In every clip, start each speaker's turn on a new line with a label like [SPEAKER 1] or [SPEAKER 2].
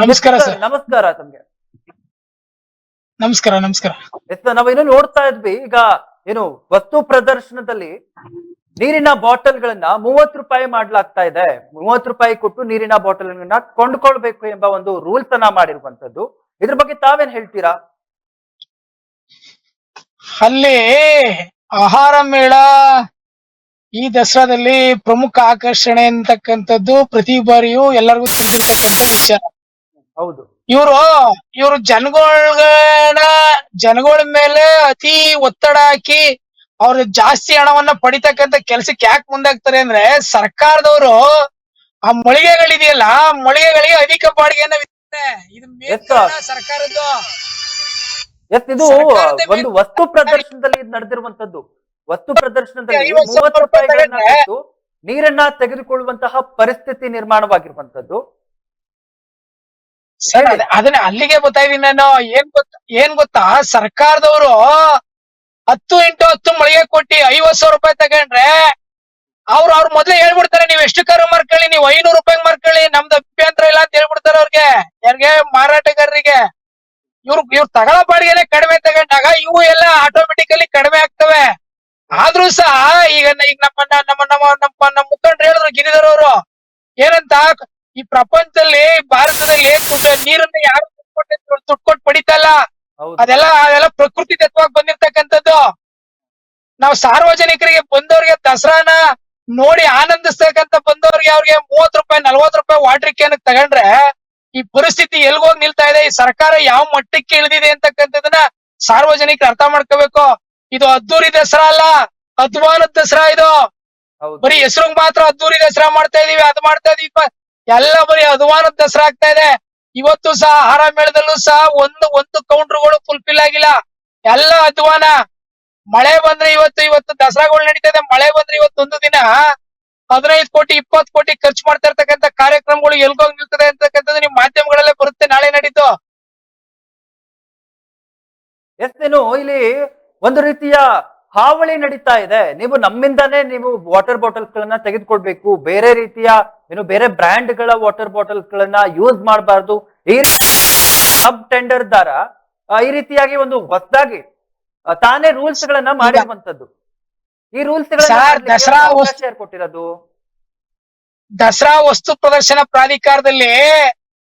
[SPEAKER 1] ನಮಸ್ಕಾರ ಸರ್.
[SPEAKER 2] ನಮಸ್ಕಾರ ತಮ್ಗೆ.
[SPEAKER 1] ನಮಸ್ಕಾರ ನಮಸ್ಕಾರ.
[SPEAKER 2] ನಾವು ಏನೋ ನೋಡ್ತಾ ಇದ್ವಿ. ಈಗ ಏನು ವಸ್ತು ಪ್ರದರ್ಶನದಲ್ಲಿ ನೀರಿನ ಬಾಟಲ್ ಗಳನ್ನ ಮೂವತ್ ರೂಪಾಯಿ ಮಾಡ್ಲಾಗ್ತಾ ಇದೆ. ಮೂವತ್ ರೂಪಾಯಿ ಕೊಟ್ಟು ನೀರಿನ ಬಾಟಲ್ ಕೊಂಡ್ಕೊಳ್ಬೇಕು ಎಂಬ ಒಂದು ರೂಲ್ಸ್ ಅನ್ನ ಮಾಡಿರುವಂತದ್ದು ಇದ್ರ ಬಗ್ಗೆ ತಾವೇನ್ ಹೇಳ್ತೀರಾ?
[SPEAKER 1] ಅಲ್ಲಿ ಆಹಾರ ಮೇಳ ಈ ದಸರಾದಲ್ಲಿ ಪ್ರಮುಖ ಆಕರ್ಷಣೆ ಅಂತಕ್ಕಂಥದ್ದು ಪ್ರತಿ ಬಾರಿಯೂ ಎಲ್ಲರಿಗೂ ತಿಳಿದಿರ್ತಕ್ಕಂಥ ವಿಚಾರ
[SPEAKER 2] ಹೌದು.
[SPEAKER 1] ಇವರು ಇವರು ಜನಗಳ ಜನಗಳ ಮೇಲೆ ಅತಿ ಒತ್ತಡ ಹಾಕಿ ಅವ್ರ ಜಾಸ್ತಿ ಹಣವನ್ನ ಪಡಿತಕ್ಕಂತ ಕೆಲ್ಸಕ್ಕೆ ಯಾಕೆ ಮುಂದಾಗ್ತಾರೆ ಅಂದ್ರೆ ಸರ್ಕಾರದವರು ಆ ಮಳಿಗೆಗಳಿದೆಯಲ್ಲ ಆ ಮಳಿಗೆಗಳಿಗೆ ಅಧಿಕ ಬಾಡಿಗೆಯನ್ನ ವಿಧಿಸ್ತಾರೆ. ಸರ್ಕಾರದ್ದು.
[SPEAKER 2] ಎಸ್ ಇದು ಒಂದು ವಸ್ತು ಪ್ರದರ್ಶನದಲ್ಲಿ ಇದು ನಡೆದಿರುವಂತದ್ದು ವಸ್ತು ಪ್ರದರ್ಶನದಲ್ಲಿ ಮೂವತ್ತು
[SPEAKER 1] ರೂಪಾಯಿ
[SPEAKER 2] ರೂಪಾಯಿಗಳನ್ನ ನೀರನ್ನ ತೆಗೆದುಕೊಳ್ಳುವಂತಹ ಪರಿಸ್ಥಿತಿ ನಿರ್ಮಾಣವಾಗಿರುವಂತದ್ದು
[SPEAKER 1] ಸರ್, ಅದ- ಅದನ್ನ ಅಲ್ಲಿಗೆ ಬರ್ತಾ ನಾನು. ಏನ್ ಗೊತ್ತಾ ಏನ್ ಗೊತ್ತಾ? ಸರ್ಕಾರದವರು ಹತ್ತು ಇಂಟು ಹತ್ತು ಮಳಿಗೆ ಕೊಟ್ಟಿ ಐವತ್ ಸಾವಿರ ರೂಪಾಯಿ ತಗೊಂಡ್ರೆ ಅವ್ರು, ಅವ್ರ ಮೊದ್ಲೇ ಹೇಳ್ಬಿಡ್ತಾರೆ, ನೀವ್ ಎಷ್ಟು ಕಾರು ಮಾರ್ಕೊಳ್ಳಿ, ನೀವು ಐನೂರು ರೂಪಾಯಿ ಮಾರ್ಕೊಳ್ಳಿ, ನಮ್ದು ಅಭ್ಯಂತರ ಇಲ್ಲ ಅಂತ ಹೇಳ್ಬಿಡ್ತಾರೆ ಅವ್ರಿಗೆ. ಯಾರಿಗೆ? ಮಾರಾಟಗಾರರಿಗೆ. ಇವ್ರು ಇವ್ರು ತಗೊಳ್ಳೋ ಬಾಡಿಗೆನೆ ಕಡಿಮೆ ತಗೊಂಡಾಗ ಇವು ಎಲ್ಲ ಆಟೋಮೆಟಿಕಲಿ ಕಡಿಮೆ ಆಗ್ತವೆ. ಆದ್ರೂ ಸಹ, ಈಗ ಈಗ ನಮ್ಮ ನಮ್ಮ ನಮ್ಮ ನಮ್ಮ ನಮ್ಮ ಮುಖಂಡ್ರು ಹೇಳಿದ್ರು, ಗಿರಿಧರ್ ಅವರು. ಏನಂತ ಈ ಪ್ರಪಂಚದಲ್ಲಿ ಭಾರತದಲ್ಲಿ ನೀರನ್ನ ಯಾರು ದುಡ್ಡು ಕೊಟ್ಟು ಪಡಿತಾ ಇಲ್ಲ
[SPEAKER 2] ಹೌದು.
[SPEAKER 1] ಅದೆಲ್ಲ ಅದೆಲ್ಲ ಪ್ರಕೃತಿ ತತ್ವವಾಗಿ ಬಂದಿರ್ತಕ್ಕಂಥದ್ದು. ನಾವು ಸಾರ್ವಜನಿಕರಿಗೆ ಬಂದವ್ರಿಗೆ ದಸರಾನ ನೋಡಿ ಆನಂದಿಸ್ತಕ್ಕಂತ ಬಂದವ್ರಿಗೆ ಅವ್ರಿಗೆ ಮೂವತ್ ರೂಪಾಯಿ ನಲ್ವತ್ ರೂಪಾಯಿ ವಾಟರ್ ಕ್ಯಾನ್ ತಗೊಂಡ್ರೆ ಈ ಪರಿಸ್ಥಿತಿ ಎಲ್ಗೋಗಿ ನಿಲ್ತಾ ಇದೆ. ಈ ಸರ್ಕಾರ ಯಾವ ಮಟ್ಟಕ್ಕೆ ಇಳಿದಿದೆ ಅಂತಕ್ಕಂಥದನ್ನ ಸಾರ್ವಜನಿಕರು ಅರ್ಥ ಮಾಡ್ಕೋಬೇಕು. ಇದು ಅದ್ದೂರಿ ದಸರಾ ಅಲ್ಲ ಅಧ್ವಾನದ ದಸರಾ ಇದು. ಬರೀ ಹೆಸರು ಮಾತ್ರ ಅದ್ದೂರಿ ದಸರಾ ಮಾಡ್ತಾ ಇದೀವಿ ಅದ್ ಮಾಡ್ತಾ ಇದೀವಿ. ಎಲ್ಲ ಬರೀ ಅದುವಾನ ದಸರಾ ಆಗ್ತಾ ಇದೆ. ಇವತ್ತು ಸಹ ಆಹಾರ ಮೇಳದಲ್ಲೂ ಸಹ ಒಂದು ಒಂದು ಕೌಂಟರ್ಗಳು ಫುಲ್ಫಿಲ್ ಆಗಿಲ್ಲ. ಎಲ್ಲ ಅಧ್ವಾನ ಮಳೆ ಬಂದ್ರೆ ಇವತ್ತು ಇವತ್ತು ದಸರಾಗಳು ನಡೀತಾ ಇದೆ. ಮಳೆ ಬಂದ್ರೆ ಇವತ್ತು ಒಂದು ದಿನ ಹದಿನೈದು ಕೋಟಿ, ಇಪ್ಪತ್ತು ಕೋಟಿ ಖರ್ಚು ಮಾಡ್ತಾ ಇರ್ತಕ್ಕಂಥ ಕಾರ್ಯಕ್ರಮಗಳು ಎಲ್ಗೋಗಿ ನಿಲ್ತದೆ ಅಂತಕ್ಕಂಥದ್ದು ನಿಮ್ ಮಾಧ್ಯಮಗಳಲ್ಲೇ ಬರುತ್ತೆ. ನಾಳೆ ನಡೀತು.
[SPEAKER 2] ಎಸ್ ಏನು ಇಲ್ಲಿ ಒಂದು ರೀತಿಯ ಹಾವಳಿ ನಡೀತಾ ಇದೆ. ನೀವು ನಮ್ಮಿಂದಾನೇ ನೀವು ವಾಟರ್ ಬಾಟಲ್ಸ್ ಗಳನ್ನ ತೆಗೆದುಕೊಳ್ಬೇಕು. ಬೇರೆ ರೀತಿಯ ಏನು ಬೇರೆ ಬ್ರ್ಯಾಂಡ್ಗಳ ವಾಟರ್ ಬಾಟಲ್ಸ್ ಗಳನ್ನ ಯೂಸ್ ಮಾಡಬಾರ್ದು. ಈ ಸಬ್ ಟೆಂಡರ್ ದಾರ ಈ ರೀತಿಯಾಗಿ ಒಂದು ಹೊಸದಾಗಿ ತಾನೇ ರೂಲ್ಸ್ ಗಳನ್ನ ಮಾಡಿರುವಂತದ್ದು. ಈ ರೂಲ್ಸ್
[SPEAKER 1] ಸರ್, ದಸರಾ
[SPEAKER 2] ಕೊಟ್ಟಿರೋದು
[SPEAKER 1] ದಸರಾ ವಸ್ತು ಪ್ರದರ್ಶನ ಪ್ರಾಧಿಕಾರದಲ್ಲಿ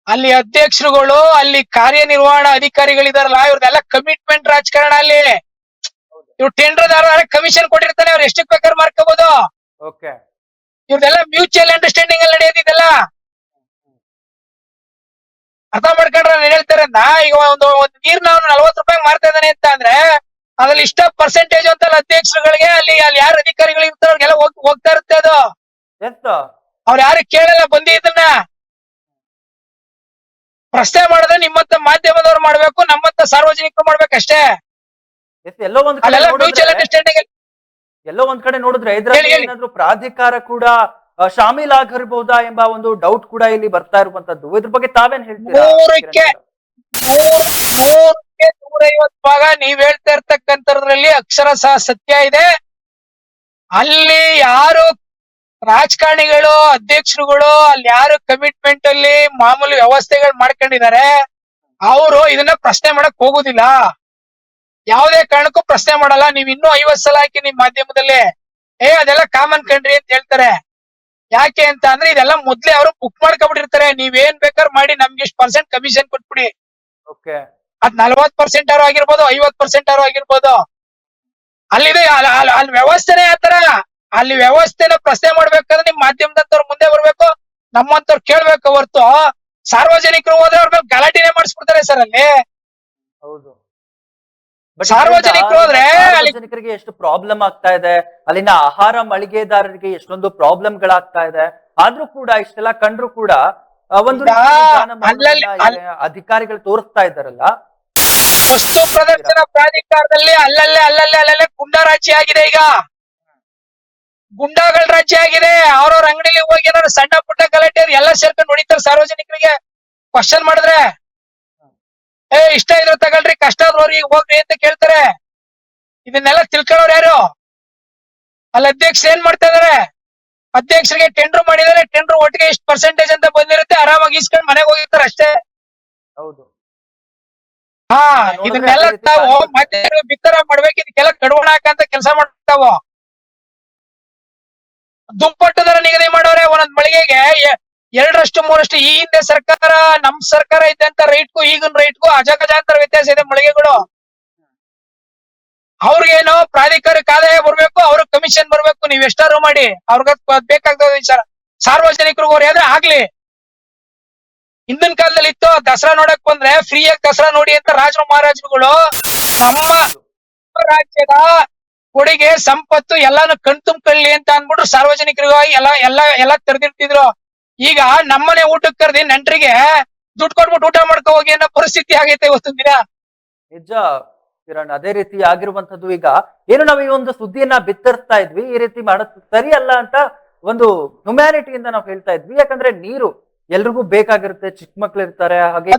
[SPEAKER 1] ಅಲ್ಲಿ ಅಧ್ಯಕ್ಷರುಗಳು ಅಲ್ಲಿ ಕಾರ್ಯನಿರ್ವಹಣಾ ಅಧಿಕಾರಿಗಳಿದಾರಲ್ಲ ಇವ್ರದೆಲ್ಲ ಕಮಿಟ್ಮೆಂಟ್ ರಾಜಕಾರಣ ಅಲ್ಲಿ. ಇವ್ರು ಟೆಂಡರ್ದಾರ ಕಮಿಷನ್ ಕೊಟ್ಟಿರ್ತಾನೆ ಅವ್ರು ಎಷ್ಟಕ್ಕೆ ಬೇಕಾದ್ರೆ ಮಾರ್ಕೋಬಹುದು
[SPEAKER 2] ಓಕೆ
[SPEAKER 1] ಇವ್ರದೆಲ್ಲ ಮ್ಯೂಚುವಲ್ ಅಂಡರ್ಸ್ಟ್ಯಾಂಡಿಂಗ್ ಅಲ್ಲಿ ನಡೆಯೋದಿದೆಲ್ಲ. ಅರ್ಥ ಮಾಡ್ಕೊಂಡ್ರೆ ನಾನು ಹೇಳ್ತಾರೆ ನಾ ಈಗ ಒಂದು ಒಂದು ನೀರ್ನ ನಾವು ನಲ್ವತ್ ರೂಪಾಯಿ ಮಾರ್ತಾ ಇದ್ದಾನೆ ಅಂತ ಅಂದ್ರೆ ಅದ್ರಲ್ಲಿ ಇಷ್ಟ ಪರ್ಸೆಂಟೇಜ್ ಅಂತ ಅಧ್ಯಕ್ಷರುಗಳಿಗೆ ಅಲ್ಲಿ ಅಲ್ಲಿ ಯಾರು ಅಧಿಕಾರಿಗಳು ಇರ್ತಾರೆ ಅವ್ರಿಗೆಲ್ಲ ಹೋಗ್ತಾ ಇರುತ್ತೆ ಅದು. ಅವ್ರು ಯಾರು ಕೇಳಲ್ಲ ಬಂದಿ ಇದನ್ನ ಪ್ರಶ್ನೆ ಮಾಡಿದ್ರೆ ನಿಮ್ಮಂತ ಮಾಧ್ಯಮದವ್ರು ಮಾಡ್ಬೇಕು ನಮ್ಮಂತ ಸಾರ್ವಜನಿಕರು ಮಾಡ್ಬೇಕಷ್ಟೇ.
[SPEAKER 2] ಎಲ್ಲೋ ಒಂದ್ ಕಡೆ ಎಲ್ಲೋ ಒಂದ್ ಕಡೆ ನೋಡಿದ್ರೆ ಇದ್ರಲ್ಲಿ. ಏನಾದ್ರೂ ಪ್ರಾಧಿಕಾರ ಕೂಡ ಶಾಮೀಲ್ ಶಾಮೀಲಾಗಿರ್ಬಹುದಾ ಎಂಬ ಒಂದು ಡೌಟ್ ಕೂಡ ಇಲ್ಲಿ ಬರ್ತಾ ಇರುವಂತದ್ದು ಇದ್ರ ಬಗ್ಗೆ ತಾವೇನ್ ಹೇಳ್ತೀರಾ
[SPEAKER 1] ನೂರಕ್ಕೆ
[SPEAKER 2] ಕಿರಣ್ ಗೌಡ?
[SPEAKER 1] ನೂರ್ ನೂರಕ್ಕೆ ನೂರೈವತ್ತು ಭಾಗ ನೀವ್ ಹೇಳ್ತಾ ಇರ್ತಕ್ಕಂಥದ್ರಲ್ಲಿ ಅಕ್ಷರ ಸಹ ಸತ್ಯ ಇದೆ ಅಲ್ಲಿ ಯಾರು ರಾಜಕಾರಣಿಗಳು ಅಧ್ಯಕ್ಷರುಗಳು ಅಲ್ಲಿ ಯಾರು ಕಮಿಟ್ಮೆಂಟ್ ಅಲ್ಲಿ ಮಾಮೂಲಿ ವ್ಯವಸ್ಥೆಗಳು ಮಾಡ್ಕೊಂಡಿದ್ದಾರೆ ಅವರು ಇದನ್ನ ಪ್ರಶ್ನೆ ಮಾಡಕ್ ಹೋಗುದಿಲ್ಲ ಯಾವುದೇ ಕಾರಣಕ್ಕೂ ಪ್ರಶ್ನೆ ಮಾಡಲ್ಲ. ನೀವ್ ಇನ್ನೂ ಐವತ್ ಸಲ ಹಾಕಿ ನಿಮ್ ಮಾಧ್ಯಮದಲ್ಲಿ ಏ ಅದೆಲ್ಲ ಕಾಮನ್ ಕಂಡ್ರಿ ಅಂತ ಹೇಳ್ತಾರೆ. ಯಾಕೆ ಅಂತ ಅಂದ್ರೆ ಇದೆಲ್ಲ ಮೊದ್ಲೇ ಅವರು ಬುಕ್ ಮಾಡ್ಕೊಬಿಟ್ಟಿರ್ತಾರೆ ಏನ್ ಬೇಕಾದ್ರೆ ಮಾಡಿ ನಮ್ಗೆ ಇಷ್ಟು ಪರ್ಸೆಂಟ್ ಕಮಿಷನ್ ಕೊಟ್ಬಿಡಿ. ಅದ್ ನಲ್ವತ್ ಪರ್ಸೆಂಟ್ ಆರು ಆಗಿರ್ಬೋದು ಐವತ್ ಪರ್ಸೆಂಟ್ ಆರು ಆಗಿರ್ಬೋದು. ಅಲ್ಲಿದೆ ಅಲ್- ಅಲ್- ಅಲ್ಲಿ ವ್ಯವಸ್ಥೆನೇ ಆತರ ಅಲ್ಲಿ ವ್ಯವಸ್ಥೆನ ಪ್ರಶ್ನೆ ಮಾಡ್ಬೇಕಾದ್ರೆ ನಿಮ್ ಮಾಧ್ಯಮದಂತವ್ರು ಮುಂದೆ ಬರ್ಬೇಕು. ನಮ್ಮಂತವ್ರು ಕೇಳ್ಬೇಕು ಹೊರ್ತು. ಸಾರ್ವಜನಿಕರು ಹೋದ್ರೆ ಅವ್ರ ಮೇಲೆ ಗಲಾಟೆನೆ ಮಾಡಿಸ್ಬಿಡ್ತಾರೆ ಸರ್ ಅಲ್ಲಿ.
[SPEAKER 2] ಹೌದು.
[SPEAKER 1] ಸಾರ್ವಜನಿಕರು
[SPEAKER 2] ಸಾರ್ವಜನಿಕರಿಗೆ ಎಷ್ಟು ಪ್ರಾಬ್ಲಮ್ ಆಗ್ತಾ ಇದೆ ಅಲ್ಲಿನ ಆಹಾರ ಮಳಿಗೆದಾರರಿಗೆ ಎಷ್ಟೊಂದು ಪ್ರಾಬ್ಲಮ್ ಗಳಾಗ್ತಾ ಇದೆ ಆದ್ರೂ ಕೂಡ ಇಷ್ಟೆಲ್ಲ ಕಂಡ್ರು ಕೂಡ ಒಂದು ಅಧಿಕಾರಿಗಳು ತೋರಿಸ್ತಾ ಇದ್ದಾರಲ್ಲ.
[SPEAKER 1] ವಸ್ತು ಪ್ರದರ್ಶನ ಪ್ರಾಧಿಕಾರದಲ್ಲಿ ಅಲ್ಲಲ್ಲೇ ಅಲ್ಲಲ್ಲೇ ಅಲ್ಲಲ್ಲೇ ಗುಂಡಾ ರಾಜ್ಯ ಆಗಿದೆ ಈಗ. ಗುಂಡಾಗಳ ರಾಜ್ಯ ಆಗಿದೆ. ಅವ್ರವ್ರ ಅಂಗಡಿಲಿ ಹೋಗಿ ಏನಾದ್ರು ಸಣ್ಣ ಪುಟ್ಟ ಗಲಾಟೆ ಅದು ಎಲ್ಲ ಸೇರ್ಕೊಂಡು ಹೊಡಿತಾರೆ ಸಾರ್ವಜನಿಕರಿಗೆ. ಕ್ವಶನ್ ಮಾಡಿದ್ರೆ ಏ ಇಷ್ಟ ಇದ್ರೆ ತಗೊಳ್ರಿ ಕಷ್ಟ ಆದ್ರವ್ರಿಗೆ ಹೋಗ್ರಿ ಅಂತ ಕೇಳ್ತಾರೆ. ಇದನ್ನೆಲ್ಲ ತಿಳ್ಕೊಳ್ಳೋರು ಯಾರು? ಅಲ್ಲಿ ಅಧ್ಯಕ್ಷ ಏನ್ ಮಾಡ್ತಾ ಇದಾರೆ? ಅಧ್ಯಕ್ಷರಿಗೆ ಟೆಂಡರ್ ಮಾಡಿದರೆ ಟೆಂಡರ್ ಒಟ್ಟಿಗೆ ಇಷ್ಟು ಪರ್ಸೆಂಟೇಜ್ ಅಂತ ಬಂದಿರುತ್ತೆ ಆರಾಮಾಗಿ ಇಸ್ಕೊಂಡ್ ಮನೆಗೆ ಹೋಗಿರ್ತಾರೆ ಅಷ್ಟೇ.
[SPEAKER 2] ಹೌದು.
[SPEAKER 1] ಹಾ ಇದನ್ನೆಲ್ಲ ತಾವು. ಮತ್ತೆ ಬಿತ್ತರ ಮಾಡ್ಬೇಕು ಇದಕ್ಕೆಲ್ಲ ಕಡುವಣ ಹಾಕಂತ ಕೆಲಸ ಮಾಡ್ತಾವ. ದುಪ್ಪಟ್ಟು ದರ ನಿಗದಿ ಮಾಡೋರೆ ಒಂದೊಂದ್ ಮಳಿಗೆಗೆ ಎರಡರಷ್ಟು ಮೂರಷ್ಟು ಈ ಹಿಂದೆ ಸರ್ಕಾರ, ನಮ್ ಸರ್ಕಾರ ಇದ್ದಂತ ರೈಟ್ಗೂ ಈಗಿನ ರೈಟ್ಗೂ ಅಜಗಜಾಂತರ ವ್ಯತ್ಯಾಸ ಇದೆ ಮಳಿಗೆಗಳು. ಅವ್ರಿಗೇನು ಪ್ರಾಧಿಕಾರಕ್ಕೆ ಆದಾಯ ಬರ್ಬೇಕು ಅವ್ರ ಕಮಿಷನ್ ಬರ್ಬೇಕು, ನೀವ್ ಎಷ್ಟಾರು ಮಾಡಿ, ಅವ್ರಿಗೆ ಬೇಕಾಗ್ತದ ವಿಚಾರ. ಸಾರ್ವಜನಿಕರಿಗೆ ಅವ್ರು ಯಾವ್ದೇ ಆಗ್ಲಿ. ಹಿಂದಿನ ಕಾಲದಲ್ಲಿ ಇತ್ತು, ದಸರಾ ನೋಡಕ್ ಬಂದ್ರೆ ಫ್ರೀ ಆಗಿ ದಸರಾ ನೋಡಿ ಅಂತ ರಾಜರು, ಮಹಾರಾಜರುಗಳು ನಮ್ಮ ರಾಜ್ಯದ ಕೊಡುಗೆ, ಸಂಪತ್ತು ಎಲ್ಲಾನು ಕಣ್ತುಂಬ್ಕೊಳ್ಳಿ ಅಂತ ಅನ್ಬಿಟ್ರು ಸಾರ್ವಜನಿಕರಿಗಾಗಿ ಎಲ್ಲ ಎಲ್ಲ ಎಲ್ಲ ತೆರೆದಿರ್ತಿದ್ರು ಈಗ ನಮ್ಮನೆ ಊಟಕ್ಕೆ ಕರೆದಿ ನೆಂಟರಿಗೆ ದುಡ್ಡು ಕೊಟ್ಬಿಟ್ಟು ಊಟ ಮಾಡ್ಕೊ ಹೋಗಿ ಅನ್ನೋ ಪರಿಸ್ಥಿತಿ ಆಗೈತೆ ಇವತ್ತು ದಿನ.
[SPEAKER 2] ನಿಜ ಕಿರಣ್ ಅದೇ ರೀತಿ ಆಗಿರುವಂತದ್ದು ಈಗ ಏನು ನಾವು ಈ ಒಂದು ಸುದ್ದಿಯನ್ನ ಬಿತ್ತರಿಸ್ತಾ ಇದ್ವಿ ಈ ರೀತಿ ಮಾಡೋದು ಸರಿ ಅಲ್ಲ ಅಂತ ಒಂದು ಹ್ಯುಮ್ಯಾನಿಟಿಯಿಂದ ನಾವು ಹೇಳ್ತಾ ಇದ್ವಿ. ಯಾಕಂದ್ರೆ ನೀರು ಎಲ್ರಿಗೂ ಬೇಕಾಗಿರುತ್ತೆ ಚಿಕ್ಕ ಮಕ್ಳು ಇರ್ತಾರೆ ಹಾಗೆ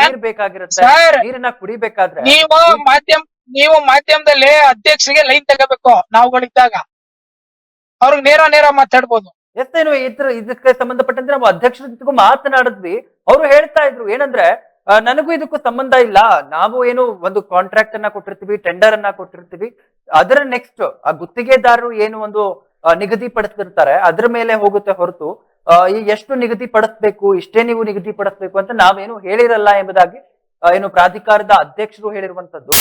[SPEAKER 2] ನೀರ್ ಬೇಕಾಗಿರುತ್ತೆ ನೀರನ್ನ ಕುಡಿಬೇಕಾದ್ರೆ
[SPEAKER 1] ನೀವು ಮಾಧ್ಯಮ ನೀವು ಮಾಧ್ಯಮದಲ್ಲಿ ಅಧ್ಯಕ್ಷರಿಗೆ ಲೈನ್ ತಗೋಬೇಕು ನಾವುಗಳಿದ್ದಾಗ. ಅವ್ರಿಗೆ ನೇರ ನೇರ ಮಾತಾಡ್ಬೋದು.
[SPEAKER 2] ಎಷ್ಟೇನು ಇದ್ರ ಇದಕ್ಕೆ ಸಂಬಂಧಪಟ್ಟಂತೆ ನಾವು ಅಧ್ಯಕ್ಷರ ಜೊತೆಗೂ ಮಾತನಾಡಿದ್ವಿ. ಅವರು ಹೇಳ್ತಾ ಇದ್ರು, ಏನಂದ್ರೆ ನನಗೂ ಇದಕ್ಕೂ ಸಂಬಂಧ ಇಲ್ಲ. ನಾವು ಏನು ಒಂದು ಕಾಂಟ್ರಾಕ್ಟ್ ಅನ್ನ ಕೊಟ್ಟಿರ್ತೀವಿ ಟೆಂಡರ್ ಅನ್ನ ಕೊಟ್ಟಿರ್ತೀವಿ. ಅದರ ನೆಕ್ಸ್ಟ್ ಆ ಗುತ್ತಿಗೆದಾರರು ಏನು ಒಂದು ನಿಗದಿ ಪಡಿಸ್ತಿರ್ತಾರೆ ಅದ್ರ ಮೇಲೆ ಹೋಗುತ್ತೆ ಹೊರತು ಈ ಎಷ್ಟು ನಿಗದಿ ಪಡಿಸ್ಬೇಕು ಇಷ್ಟೇ ನೀವು ನಿಗದಿ ಪಡಿಸ್ಬೇಕು ಅಂತ ನಾವೇನು ಹೇಳಿರಲ್ಲ ಎಂಬುದಾಗಿ ಏನು ಪ್ರಾಧಿಕಾರದ ಅಧ್ಯಕ್ಷರು ಹೇಳಿರುವಂತದ್ದು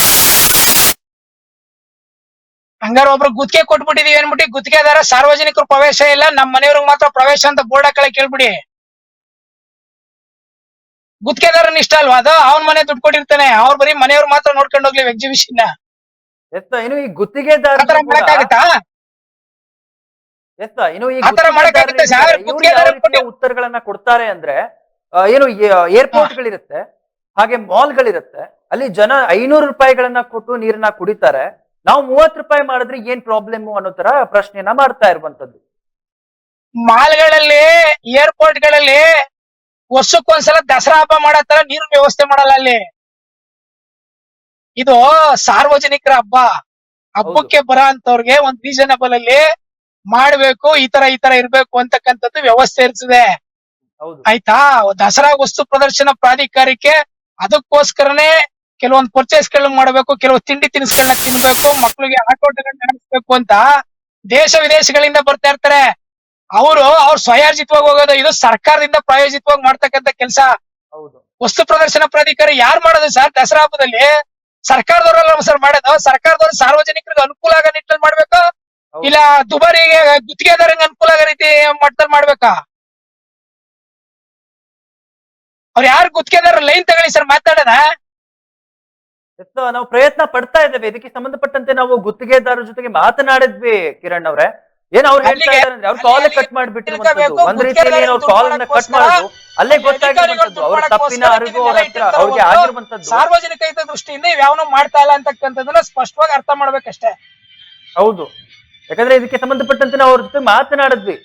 [SPEAKER 1] ಹಂಗಾರ ಒಬ್ರು ಗುತ್ತಿಗೆ ಕೊಟ್ಬಿಟ್ಟಿದೀವಿ ಅನ್ಬಿಟ್ಟು ಗುತ್ತಿಗೆದಾರ ಸಾರ್ವಜನಿಕರು ಪ್ರವೇಶ ಇಲ್ಲ ನಮ್ಮ ಮನೆಯವ್ರಿಗೆ ಮಾತ್ರ ಪ್ರವೇಶ ಅಂತ ಬೋರ್ಡ್ ಹಾಕಳ ಕೇಳ್ಬಿಡಿ. ಗುತ್ತಿಗೆದಾರನ ಇಷ್ಟ ಅಲ್ವಾ? ಅದು ಅವ್ನ ಮನೆ ದುಡ್ಡು ಕೊಟ್ಟಿರ್ತಾನೆ ಅವ್ರ ಬರೀ ಮನೆಯವ್ರು ಮಾತ್ರ ನೋಡ್ಕೊಂಡು ಹೋಗ್ಲಿ ಎಕ್ಸಿಬಿಷನ್
[SPEAKER 2] ಎತ್ತ ಏನು ಈ ಗುತ್ತಿಗೆದಾರ
[SPEAKER 1] ಆತರ ಮಾಡಕ್ಕಾಗತ್ತಾ?
[SPEAKER 2] ಎಸ್ ಇನ್ನು ಈ
[SPEAKER 1] ಆ ತರ ಮಾಡಕ್ಕಾಗುತ್ತೆ ಸರ್,
[SPEAKER 2] ಗುತ್ತಿಗೆದಾರರು ಇವ್ರು ಯಾವ ಉತ್ತರಗಳನ್ನ ಕೊಡ್ತಾರೆ ಅಂದ್ರೆ ಏನು ಏರ್ಪೋರ್ಟ್ ಗಳಿರುತ್ತೆ ಹಾಗೆ ಮಾಲ್ ಗಳಿರುತ್ತೆ ಅಲ್ಲಿ ಜನ ಐನೂರು ರೂಪಾಯಿಗಳನ್ನ ಕೊಟ್ಟು ನೀರನ್ನ ಕುಡಿತಾರೆ ನಾವು ಮೂವತ್ ರೂಪಾಯಿ ಮಾಡಿದ್ರೆ ಏನ್ ಪ್ರಾಬ್ಲಮ್ ಅನ್ನೋ ತರ ಪ್ರಶ್ನೆಯನ್ನ ಮಾಡ್ತಾ ಇರುವಂತದ್ದು
[SPEAKER 1] ಮಾಲ್ಗಳಲ್ಲಿ ಏರ್ಪೋರ್ಟ್ಗಳಲ್ಲಿ ವರ್ಷಕ್ಕೊಂದ್ಸಲ ದಸರಾ ಹಬ್ಬ ಮಾಡೋ ತರ ನೀರು ವ್ಯವಸ್ಥೆ ಮಾಡಲ್ಲ ಅಲ್ಲಿ. ಇದು ಸಾರ್ವಜನಿಕರ ಹಬ್ಬ. ಹಬ್ಬಕ್ಕೆ ಬರ ಅಂತವ್ರಿಗೆ ಒಂದ್ ರೀಸನಬಲ್ ಅಲ್ಲಿ ಮಾಡ್ಬೇಕು ಈ ತರ ಈ ತರ ಇರ್ಬೇಕು ಅಂತಕ್ಕಂಥದ್ದು ವ್ಯವಸ್ಥೆ ಇರ್ತದೆ. ಆಯ್ತಾ? ದಸರಾ ವಸ್ತು ಪ್ರದರ್ಶನ ಪ್ರಾಧಿಕಾರಕ್ಕೆ ಅದಕ್ಕೋಸ್ಕರನೇ ಕೆಲವೊಂದು ಪರ್ಚೇಸ್ ಗಳನ್ನ ಮಾಡಬೇಕು ಕೆಲವು ತಿಂಡಿ ತಿನಿಸುಗಳನ್ನ ತಿನ್ಬೇಕು ಮಕ್ಕಳಿಗೆ ಆಟೋಟಗಳನ್ನ ನಡೆಸಬೇಕು ಅಂತ ದೇಶ ವಿದೇಶಗಳಿಂದ ಬರ್ತಾ ಇರ್ತಾರೆ. ಅವರು ಅವ್ರು ಸ್ವಯಾರ್ಜಿತವಾಗಿ ಹೋಗೋದು ಇದು ಸರ್ಕಾರದಿಂದ ಪ್ರಾಯೋಜಿತವಾಗಿ ಮಾಡ್ತಕ್ಕಂಥ ಕೆಲಸ. ವಸ್ತು ಪ್ರದರ್ಶನ ಪ್ರಾಧಿಕಾರ ಯಾರು ಮಾಡೋದು ಸರ್ ದಸರಾ ಹಬ್ಬದಲ್ಲಿ? ಸರ್ಕಾರದವರಲ್ಲ ಸರ್ ಮಾಡೋದು ಸರ್ಕಾರದವರು ಸಾರ್ವಜನಿಕರಿಗೆ ಅನುಕೂಲ ಆಗೋ ನಿಟ್ಟಿನಲ್ಲಿ ಮಾಡ್ಬೇಕು. ಇಲ್ಲ ದುಬಾರಿಗೆ ಗುತ್ತಿಗೆದಾರಂಗೆ ಅನುಕೂಲ ಆಗೋ ರೀತಿ ಮಟ್ಟದಲ್ಲಿ ಮಾಡ್ಬೇಕಾ? ಅವ್ರು ಯಾರು ಗುತ್ತಿಗೆದಾರ ಲೈನ್ ತಗೊಳ್ಳಿ ಸರ್ ಮಾತಾಡೋಣ
[SPEAKER 2] ಎಸ್ ನಾವು ಪ್ರಯತ್ನ ಪಡ್ತಾ ಇದ್ದೇವೆ. ಇದಕ್ಕೆ ಸಂಬಂಧಪಟ್ಟಂತೆ ನಾವು ಗುತ್ತಿಗೆದಾರರ ಜೊತೆಗೆ ಮಾತನಾಡಿದ್ವಿ ಕಿರಣ್ ಅವ್ರೆ. ಏನ್ ಅವ್ರು ಹೇಳ್ತಾ ಇದಾರೆ ಅಂದ್ರೆ ಅವ್ರು ಕಾಲ್ ಕಟ್ ಮಾಡ್ಬಿಟ್ಟಿರುವಂತದ್ದು ಒಂದ್ ರೀತಿಯಲ್ಲಿ ಅವ್ರು
[SPEAKER 1] ಗುತ್ತಿಗೆದಾರರು
[SPEAKER 2] ಕಾಲ್ ಅನ್ನ ಕಟ್ ಮಾಡೋದು ಅಲ್ಲೇ ಗೊತ್ತಾಗಿರುವಂತದ್ದು ಅವ್ರ ತಪ್ಪಿನ ಅರಿವು ಅವ್ರ ಹತ್ರ ಅವ್ರಿಗೆ ಆಗಿರುವಂತದ್ದು
[SPEAKER 1] ಸಾರ್ವಜನಿಕ ಹಿತ ದೃಷ್ಟಿಯಿಂದ ಯಾವನೋ ಮಾಡ್ತಾ ಇಲ್ಲ ಅಂತಕ್ಕಂಥದ್ದನ್ನ ಸ್ಪಷ್ಟವಾಗಿ ಅರ್ಥ ಮಾಡ್ಬೇಕಷ್ಟೇ.
[SPEAKER 2] ಹೌದು. ಯಾಕಂದ್ರೆ ಇದಕ್ಕೆ ಸಂಬಂಧಪಟ್ಟಂತೆ ನಾವು ಅವ್ರ ಜೊತೆ ಮಾತನಾಡಿದ್ವಿ.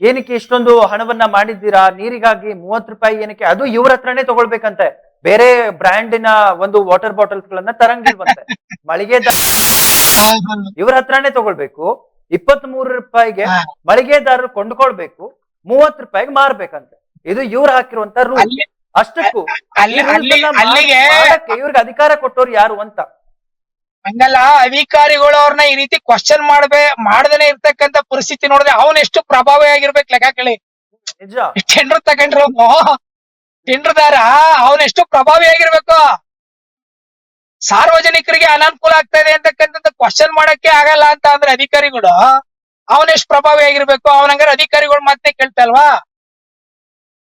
[SPEAKER 2] ಏನಕ್ಕೆ ಇಷ್ಟೊಂದು ಹಣವನ್ನ ಮಾಡಿದ್ದೀರಾ? ನೀರಿಗಾಗಿ ಮೂವತ್ ರೂಪಾಯಿ ಏನಕ್ಕೆ? ಅದು ಇವ್ರ ಹತ್ರನೇ ತಗೊಳ್ಬೇಕಂತೆ. ಬೇರೆ ಬ್ರ್ಯಾಂಡಿನ ಒಂದು ವಾಟರ್ ಬಾಟಲ್ಸ್ ಗಳನ್ನ ತರಂಗಿಲ್ವಂತೆ. ಮಳಿಗೆ ಇವ್ರ ಹತ್ರನೇ ತಗೊಳ್ಬೇಕು. ಇಪ್ಪತ್ತ್ ಮೂರು ರೂಪಾಯಿಗೆ ಮಳಿಗೆದಾರರು ಕೊಂಡ್ಕೊಳ್ಬೇಕು. ಮೂವತ್ ರೂಪಾಯಿಗೆ ಮಾರ್ಬೇಕಂತೆ. ಇದು ಇವ್ರು ಹಾಕಿರುವಂತ ರೂಲ್ ಅಷ್ಟಕ್ಕೂ ಇವ್ರಿಗೆ ಅಧಿಕಾರ ಕೊಟ್ಟವ್ರು ಯಾರು ಅಂತ.
[SPEAKER 1] ಹಂಗಲ್ಲ ಅಧಿಕಾರಿಗಳು ಅವ್ರನ್ನ ಈ ರೀತಿ ಕ್ವಶನ್ ಮಾಡ್ಬೇ ಮಾಡ್ದೇನೆ ಇರ್ತಕ್ಕಂತ ಪರಿಸ್ಥಿತಿ ನೋಡಿದ್ರೆ ಅವನ್ ಎಷ್ಟು ಪ್ರಭಾವಿ ಆಗಿರ್ಬೇಕು ಲೆಕ್ಕ ಕೇಳಿ.
[SPEAKER 2] ನಿಜ.
[SPEAKER 1] ಟೆಂಡರ್ ತಗೊಂಡ್ರು. ಎಷ್ಟು ಪ್ರಭಾವಿ ಆಗಿರ್ಬೇಕು. ಸಾರ್ವಜನಿಕರಿಗೆ ಅನಾನುಕೂಲ ಆಗ್ತಾ ಇದೆ ಅಂತಕ್ಕಂಥದ್ದು ಕ್ವಶನ್ ಮಾಡಕ್ಕೆ ಆಗಲ್ಲ ಅಂತ ಅಂದ್ರೆ ಅಧಿಕಾರಿಗಳು, ಅವನ್ ಎಷ್ಟು ಪ್ರಭಾವಿ ಆಗಿರ್ಬೇಕು ಅವನಂಗಾರೆ ಅಧಿಕಾರಿಗಳು ಮತ್ತೆ ಕೇಳ್ತಲ್ವಾ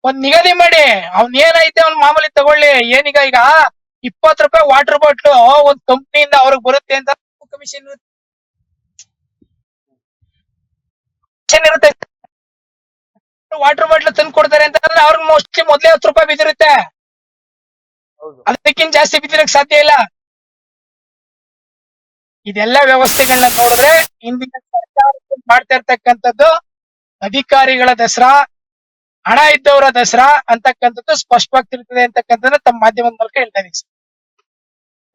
[SPEAKER 1] ಒಂದ್ ನಿಗದಿ ಮಾಡಿ, ಅವ್ನ್ ಏನೈತೆ ಅವ್ನ್ ಮಾಮೂಲಿ ತಗೊಳ್ಳಿ, ಏನೀಗ ಈಗ ಇಪ್ಪತ್ ರೂಪಾಯಿ ವಾಟರ್ ಬಾಟ್ಲು ಒಂದ್ ಕಂಪ್ನಿಯಿಂದ ಅವ್ರಿಗೆ ಬರುತ್ತೆ ಅಂತ ಕಮಿಷನ್ ಇರುತ್ತೆ. ವಾಟರ್ ಬಾಟ್ಲ್ ತಂದು ಕೊಡ್ತಾರೆ ಅಂತಂದ್ರೆ ಅವ್ರಿಗೆ ಮೋಸ್ಟ್ಲಿ ಮೊದ್ಲೇ ಹತ್ತು ರೂಪಾಯಿ ಬಿದ್ದಿರುತ್ತೆ. ಅದಕ್ಕಿಂತ ಜಾಸ್ತಿ ಬಿದ್ದಿರಕ್ ಸಾಧ್ಯ ಇಲ್ಲ. ಇದೆಲ್ಲ ವ್ಯವಸ್ಥೆಗಳನ್ನ ನೋಡಿದ್ರೆ ಇಂದಿನ ಸರ್ಕಾರ ಮಾಡ್ತಾ ಇರ್ತಕ್ಕಂಥದ್ದು ಅಧಿಕಾರಿಗಳ ದಸರಾ ಹಣ ಇದ್ದವರ ದಸರಾ ಅಂತಕ್ಕಂಥದ್ದು ಸ್ಪಷ್ಟವಾಗಿ ಅಂತಕ್ಕಂಥದ್ದು ತಮ್ಮ ಮಾಧ್ಯಮದ ಮೂಲಕ ಹೇಳ್ತಾ ಇದೀನಿ ಸರ್.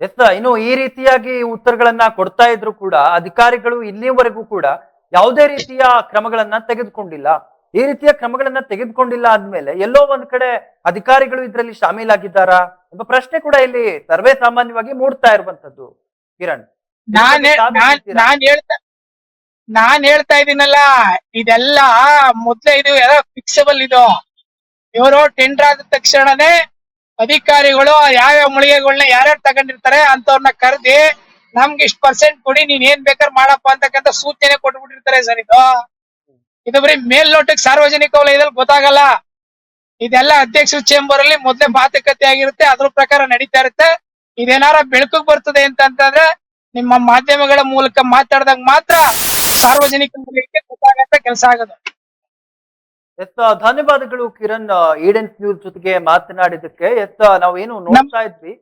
[SPEAKER 2] ಎಸ್ ಇನ್ನು ಈ ರೀತಿಯಾಗಿ ಉತ್ತರಗಳನ್ನ ಕೊಡ್ತಾ ಇದ್ರು ಕೂಡ ಅಧಿಕಾರಿಗಳು ಇಲ್ಲಿವರೆಗೂ ಕೂಡ ಯಾವುದೇ ರೀತಿಯ ಕ್ರಮಗಳನ್ನ ತೆಗೆದುಕೊಂಡಿಲ್ಲ. ಈ ರೀತಿಯ ಕ್ರಮಗಳನ್ನ ತೆಗೆದುಕೊಂಡಿಲ್ಲ ಆದ್ಮೇಲೆ ಎಲ್ಲೋ ಒಂದ್ ಕಡೆ ಅಧಿಕಾರಿಗಳು ಇದರಲ್ಲಿ ಶಾಮೀಲಾಗಿದ್ದಾರಾ ಎಂಬ ಪ್ರಶ್ನೆ ಕೂಡ ಇಲ್ಲಿ ಸರ್ವೇ ಸಾಮಾನ್ಯವಾಗಿ ಮೂಡ್ತಾ ಇರುವಂತದ್ದು ಕಿರಣ್
[SPEAKER 1] ನಾನ್ ಹೇಳ್ತಾ ನಾನ್ ಹೇಳ್ತಾ ಇದೀನಲ್ಲ ಇದೆಲ್ಲ ಮೊದ್ಲೇ ಇದು ಎಲ್ಲ ಫಿಕ್ಸಬಲ್ ಇದು. ಇವರು ಟೆಂಡರ್ ಆದ ತಕ್ಷಣನೇ ಅಧಿಕಾರಿಗಳು ಯಾವ್ಯಾವ ಮಳಿಗೆಗಳನ್ನ ಯಾರ್ಯಾರು ತಗೊಂಡಿರ್ತಾರೆ ಅಂತವ್ರನ್ನ ಕರೆದಿ ನಮ್ಗೆ ಇಷ್ಟ ಪರ್ಸೆಂಟ್ ಕೊಡಿ ನೀನ್ ಏನ್ ಬೇಕಾದ್ರೆ ಮಾಡಪ್ಪ ಅಂತಕ್ಕಂಥ ಸೂಚನೆ ಕೊಟ್ಬಿಟ್ಟಿರ್ತಾರೆ ಸರ್ ಇದು. ಇದು ಬರೀ ಮೇಲ್ನೋಟಕ್ಕೆ ಸಾರ್ವಜನಿಕ ವಲಯದಲ್ಲಿ ಗೊತ್ತಾಗಲ್ಲ. ಇದೆಲ್ಲ ಅಧ್ಯಕ್ಷರ ಚೇಂಬರ್ ಅಲ್ಲಿ ಮೊದ್ಲೇ ಮಾತುಕತೆ ಆಗಿರುತ್ತೆ ಅದ್ರ ಪ್ರಕಾರ ನಡೀತಾ ಇರುತ್ತೆ. ಇದೇನಾರ ಬೆಳಕಿಗೆ ಬರ್ತದೆ ಅಂತಂತಂದ್ರೆ ನಿಮ್ಮ ಮಾಧ್ಯಮಗಳ ಮೂಲಕ ಮಾತಾಡಿದಾಗ ಮಾತ್ರ ಸಾರ್ವಜನಿಕ ವಲಯಕ್ಕೆ ಗೊತ್ತಾಗಂತ ಕೆಲಸ ಆಗೋದು.
[SPEAKER 2] ಎತ್ತ ಧನ್ಯವಾದಗಳು ಕಿರಣ್ ಈಡೆನ್ಸ್ ನ್ಯೂಸ್ ಜೊತೆಗೆ ಮಾತನಾಡಿದಕ್ಕೆ ಎತ್ತ ನಾವು ಏನು ನೋಡ್ತಾ ಇದ್ವಿ.